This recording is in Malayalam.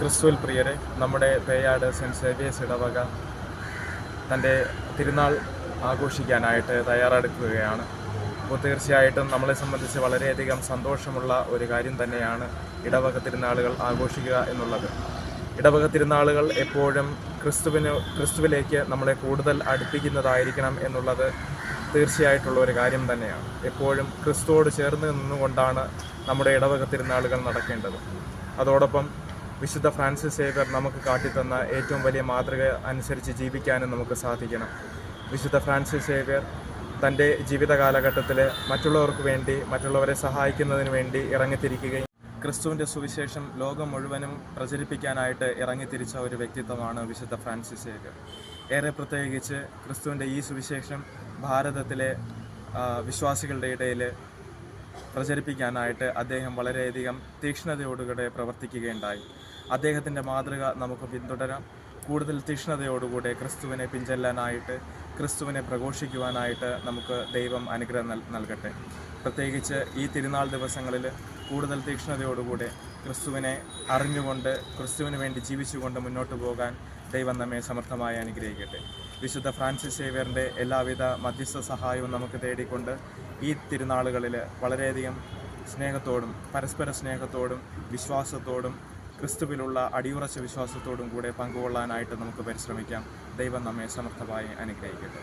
ക്രിസ്തുവിൽ പ്രിയരെ നമ്മുടെ പേയാട് സെന്റ് സേവിയേഴ്സ് ഇടവക തന്റെ തിരുനാൾ ആഘോഷിക്കാനായിട്ട് തയ്യാറെടുക്കുകയാണ്. അപ്പോൾ തീർച്ചയായിട്ടും നമ്മളെ സംബന്ധിച്ച് വളരെയധികം സന്തോഷമുള്ള ഒരു കാര്യം തന്നെയാണ് ഇടവക തിരുനാളുകൾ ആഘോഷിക്കുക എന്നുള്ളത്. ഇടവക തിരുനാളുകൾ എപ്പോഴും ക്രിസ്തുവിന് ക്രിസ്തുവിലേക്ക് നമ്മളെ കൂടുതൽ അടുപ്പിക്കുന്നതായിരിക്കണം എന്നുള്ളത് തീർച്ചയായിട്ടുള്ള ഒരു കാര്യം തന്നെയാണ്. എപ്പോഴും ക്രിസ്തുവോട് ചേർന്ന് നിന്നുകൊണ്ടാണ് നമ്മുടെ ഇടവക തിരുനാളുകൾ നടക്കേണ്ടത്. അതോടൊപ്പം വിശുദ്ധ ഫ്രാൻസിസ് സേവ്യർ നമുക്ക് കാട്ടിത്തന്ന ഏറ്റവും വലിയ മാതൃക അനുസരിച്ച് ജീവിക്കാനും നമുക്ക് സാധിക്കണം. വിശുദ്ധ ഫ്രാൻസിസ് സേവ്യർ തന്റെ ജീവിത കാലഘട്ടത്തിൽ മറ്റുള്ളവർക്ക് വേണ്ടി മറ്റുള്ളവരെ സഹായിക്കുന്നതിന് വേണ്ടി ഇറങ്ങിത്തിരിക്കുകയും ക്രിസ്തുവിന്റെ സുവിശേഷം ലോകം മുഴുവനും പ്രചരിപ്പിക്കാനായിട്ട് ഇറങ്ങിത്തിരിച്ച ഒരു വ്യക്തിത്വമാണ് വിശുദ്ധ ഫ്രാൻസിസ് സേവ്യർ. ഏറെ പ്രത്യേകിച്ച് ക്രിസ്തുവിന്റെ ഈ സുവിശേഷം ഭാരതത്തിലെ വിശ്വാസികളുടെ ഇടയിൽ പ്രചരിപ്പിക്കാനായിട്ട് അദ്ദേഹം വളരെയധികം തീക്ഷ്ണതയോടുകൂടെ പ്രവർത്തിക്കുകയുണ്ടായി. അദ്ദേഹത്തിന്റെ മാതൃക നമുക്ക് പിന്തുടരാം. കൂടുതൽ തീക്ഷ്ണതയോടുകൂടെ ക്രിസ്തുവിനെ പിഞ്ചെല്ലാനായിട്ട് ക്രിസ്തുവിനെ പ്രഘോഷിക്കുവാനായിട്ട് നമുക്ക് ദൈവം അനുഗ്രഹം നൽ നൽകട്ടെ. പ്രത്യേകിച്ച് ഈ തിരുനാൾ ദിവസങ്ങളിൽ കൂടുതൽ തീക്ഷ്ണതയോടുകൂടെ ക്രിസ്തുവിനെ അറിഞ്ഞുകൊണ്ട് ക്രിസ്തുവിന് വേണ്ടി ജീവിച്ചുകൊണ്ട് മുന്നോട്ട് പോകാൻ ദൈവം നമ്മെ സമർത്ഥമായി അനുഗ്രഹിക്കട്ടെ. വിശുദ്ധ ഫ്രാൻസിസ് സേവ്യറിന്റെ എല്ലാവിധ മധ്യസ്ഥ സഹായവും നമുക്ക് തേടിക്കൊണ്ട് ഈ തിരുനാളുകളിൽ വളരെയധികം സ്നേഹത്തോടും പരസ്പര സ്നേഹത്തോടും വിശ്വാസത്തോടും ക്രിസ്തുവിലുള്ള അടിയുറച്ച വിശ്വാസത്തോടും കൂടെ പങ്കുകൊള്ളാനായിട്ട് നമുക്ക് പരിശ്രമിക്കാം. ദൈവം നമ്മെ സമർത്ഥമായി അനുഗ്രഹിക്കട്ടെ.